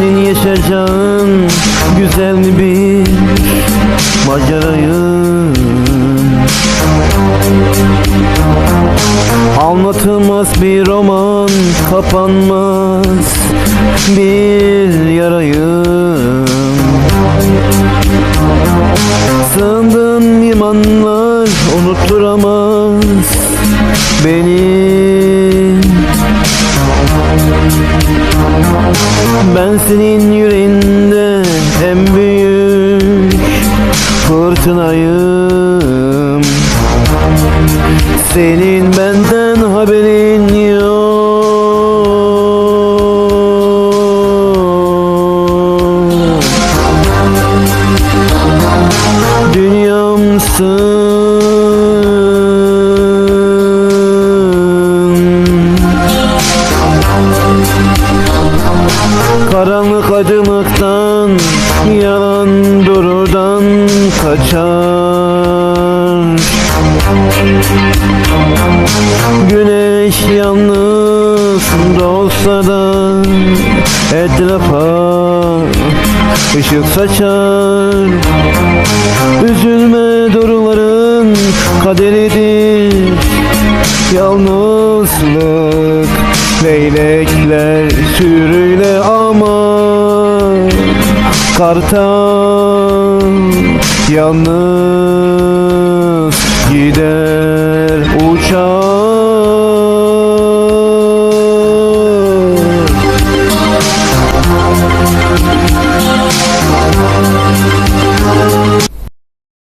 yaşayacağın güzel bir macerayım? Anlatılmaz bir roman kapanmaz bir yarayım. Sığındığın limanlar unutturamaz beni Ben senin yüreğinde en büyük fırtınayım. Senin benden haberin yok. Dünyamsın Karanlık acımaktan Yalan doğrudan kaçar. Güneş yalnız olsa da Etrafa ışık saçar. Üzülme doğruların kaderidir Yalnızlık Leylekler sürüyle ama Kartal yalnız gider.